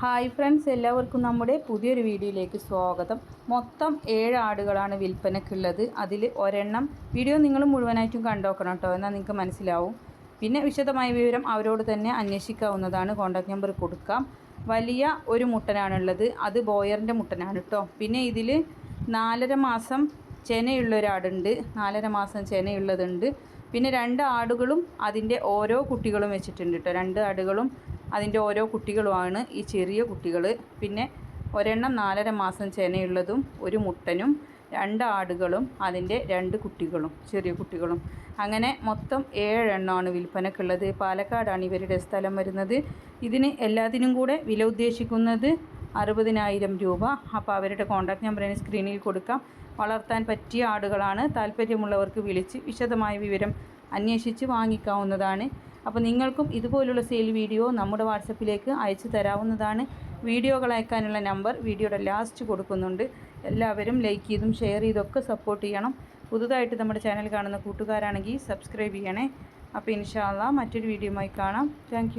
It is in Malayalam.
ഹായ് ഫ്രണ്ട്സ് എല്ലാവർക്കും നമ്മുടെ പുതിയൊരു വീഡിയോയിലേക്ക് സ്വാഗതം. മൊത്തം ഏഴ് ആടുകളാണ് വിൽപ്പനക്കുള്ളത്. അതിൽ ഒരെണ്ണം വീഡിയോ നിങ്ങൾ മുഴുവനായിട്ടും കണ്ടോക്കണം കേട്ടോ എന്നാൽ നിങ്ങൾക്ക് മനസ്സിലാവും. പിന്നെ വിശദമായ വിവരം അവരോട് തന്നെ അന്വേഷിക്കാവുന്നതാണ്. കോൺടാക്ട് നമ്പർ കൊടുക്കാം. വലിയ ഒരു മുട്ടനാണുള്ളത്. അത് ബോയറിന്റെ മുട്ടനാണ് കേട്ടോ. പിന്നെ ഇതിൽ നാലര മാസം ചെനയുള്ള ഒരാടുണ്ട് നാലര മാസം ചെനയുള്ളതുണ്ട്. പിന്നെ രണ്ട് ആടുകളും അതിന്റെ ഓരോ കുട്ടികളും വെച്ചിട്ടുണ്ട് കേട്ടോ. രണ്ട് ആടുകളും അതിന്റെ ഓരോ കുട്ടികളുമാണ് ഈ ചെറിയ കുട്ടികൾ. പിന്നെ ഒരെണ്ണം നാലര മാസം ചെനയുള്ളതും ഒരു മുട്ടനും രണ്ട് ആടുകളും അതിന്റെ രണ്ട് കുട്ടികളും ചെറിയ കുട്ടികളും. അങ്ങനെ മൊത്തം ഏഴെണ്ണമാണ് വിൽപ്പനക്കുള്ളത് പാലക്കാടാണ് ഇവരുടെ സ്ഥലം വരുന്നത്. ഇതിന് എല്ലാത്തിനും കൂടെ വില ഉദ്ദേശിക്കുന്നത് അറുപതിനായിരം രൂപ. അപ്പോൾ അവരുടെ കോൺടാക്റ്റ് നമ്പർ ഞാൻ സ്ക്രീനിൽ കൊടുക്കാം. വളർത്താൻ പറ്റിയ ആടുകളാണ്. താല്പര്യമുള്ളവർക്ക് വിളിച്ച് വിശദമായ വിവരം അന്വേഷിച്ച് വാങ്ങിക്കാവുന്നതാണ്. അപ്പോൾ നിങ്ങൾക്കും ഇതുപോലുള്ള സെയിൽ വീഡിയോ നമ്മുടെ വാട്സപ്പിലേക്ക് അയച്ചു തരാവുന്നതാണ്. വീഡിയോകൾ അയക്കാനുള്ള നമ്പർ വീഡിയോയുടെ ലാസ്റ്റ് കൊടുക്കുന്നുണ്ട്. എല്ലാവരും ലൈക്ക് ചെയ്തും ഷെയർ ചെയ്തൊക്കെ സപ്പോർട്ട് ചെയ്യണം. പുതുതായിട്ട് നമ്മുടെ ചാനൽ കാണുന്ന കൂട്ടുകാരാണെങ്കിൽ സബ്സ്ക്രൈബ് ചെയ്യണേ. അപ്പോൾ ഇൻഷാല്ല മറ്റൊരു വീഡിയോയുമായി കാണാം. താങ്ക്